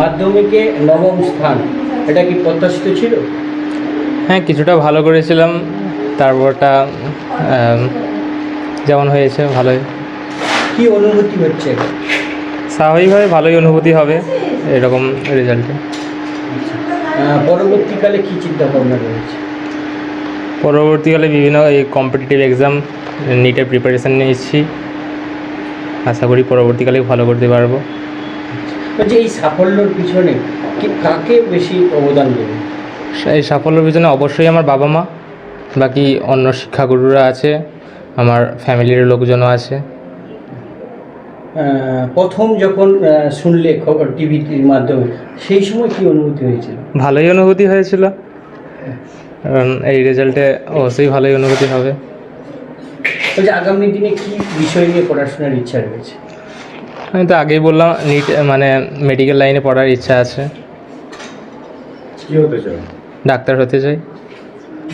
মাধ্যমিকে নবম স্থান এটা কি প্রত্যাশিত ছিল? হ্যাঁ কিছুটা ভালো করেছিলাম তারপরটা যেমন হয়েছে ভালোই। কি অনুভূতি হচ্ছে? স্বাভাবিকভাবে ভালোই অনুভূতি হবে এরকম রেজাল্টে পরবর্তীকালে কি চিন্তা ভাবনা রয়েছে? পরবর্তীকালে বিভিন্ন এই কম্পিটিটিভ এক্সাম নিটের প্রিপারেশান নিচ্ছি আশা করি পরবর্তীকালে ভালো করতে পারব। বলছি এই সাফল্যর পিছনে কাকে বেশি অবদান দেবে? এই সাফল্যের পিছনে অবশ্যই আমার বাবা মা বাকি অন্য শিক্ষাগুরুরা আছে আমার ফ্যামিলির লোকজনও আছে। প্রথম যখন শুনলে খবর টিভির মাধ্যমে সেই সময় কি অনুভূতি হয়েছিল? ভালোই অনুভূতি হয়েছিল। কারণ এই রেজাল্টে অবশ্যই ভালোই অনুভূতি হবে। আগামী দিনে কি বিষয় নিয়ে পড়াশোনার ইচ্ছা রয়েছে? আমি তো আগেই বললাম নিট মানে মেডিকেল লাইনে পড়ার ইচ্ছা আছে। কি হতে চাও? ডাক্তার হতে চাই।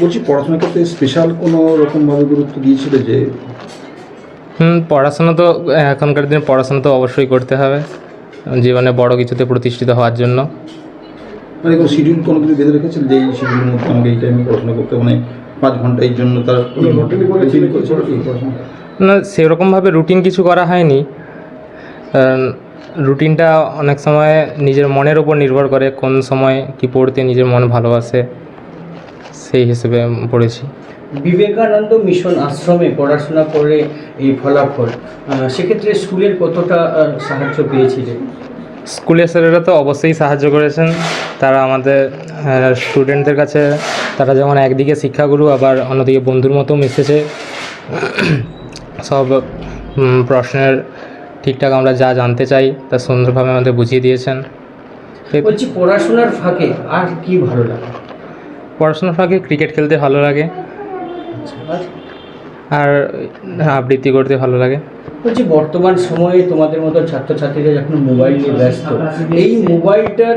বলছি পড়াশোনার ক্ষেত্রে স্পেশাল কোনো রকমভাবে গুরুত্ব দিয়েছিলে যে হুম পড়াশোনা তো এখনকার দিনে পড়াশোনা তো অবশ্যই করতে হবে। জীবনে বড় কিছুতে প্রতিষ্ঠিত হওয়ার জন্য। মানে কোনো শিডিউল কোনো কিছু বেঁধে রেখেছিল যে এই শিডিউলের মধ্যে আমাকে এই টাইমে পড়াশোনা করতে মানে পাঁচ ঘণ্টা এই জন্য তার পড়াশোনা? না সেরকমভাবে রুটিন কিছু করা হয়নি। রুটিনটা অনেক সময় নিজের মনের ওপর নির্ভর করে কোন সময় কি পড়তে নিজের মন ভালোবাসে সেই হিসেবে পড়েছি। বিবেকানন্দ মিশন আশ্রমে পড়াশোনা করে এই ফলাফল সেক্ষেত্রে স্কুলের কতটা সাহায্য পেয়েছিলেন? স্কুলের স্যারেরা তো অবশ্যই সাহায্য করেছেন। তারা আমাদের স্টুডেন্টদের কাছে তারা যেমন একদিকে শিক্ষাগুরু আবার অন্যদিকে বন্ধুর মতো মিশেছে। সব প্রশ্নের ঠিকঠাক আমরা যা জানতে চাই তা সুন্দরভাবে আমাদের বুঝিয়ে দিয়েছেন। বলছি পড়াশোনার ফাঁকে আর কি ভালো লাগে? পড়াশোনার ফাঁকে ক্রিকেট খেলতে ভালো লাগে। আর আবৃত্তি করতে ভালো লাগে। বলছি বর্তমান সময়ে তোমাদের মতো ছাত্রছাত্রীরা যখন মোবাইল নিয়ে ব্যস্ত এই মোবাইলটা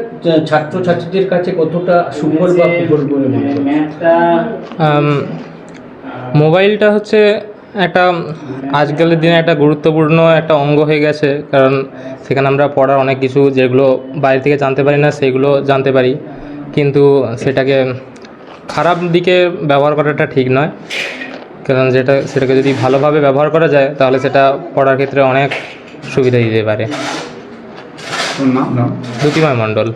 ছাত্রছাত্রীদের কাছে কতটা সুফল বা কুফল বলে মনে মোবাইলটা হচ্ছে একটা আজকালের দিনে একটা গুরুত্বপূর্ণ একটা অঙ্গ হয়ে গেছে কারণ সেখানে আমরা পড়ার অনেক কিছু যেগুলো বাইরে থেকে জানতে পারি না সেগুলো জানতে পারি। কিন্তু সেটাকে খারাপ দিকে ব্যবহার করাটা ঠিক নয়। কারণ যেটা সেটাকে যদি ভালোভাবে ব্যবহার করা যায় তাহলে সেটা পড়ার ক্ষেত্রে অনেক সুবিধা দিতে পারে। দ্যুতিময় মণ্ডল।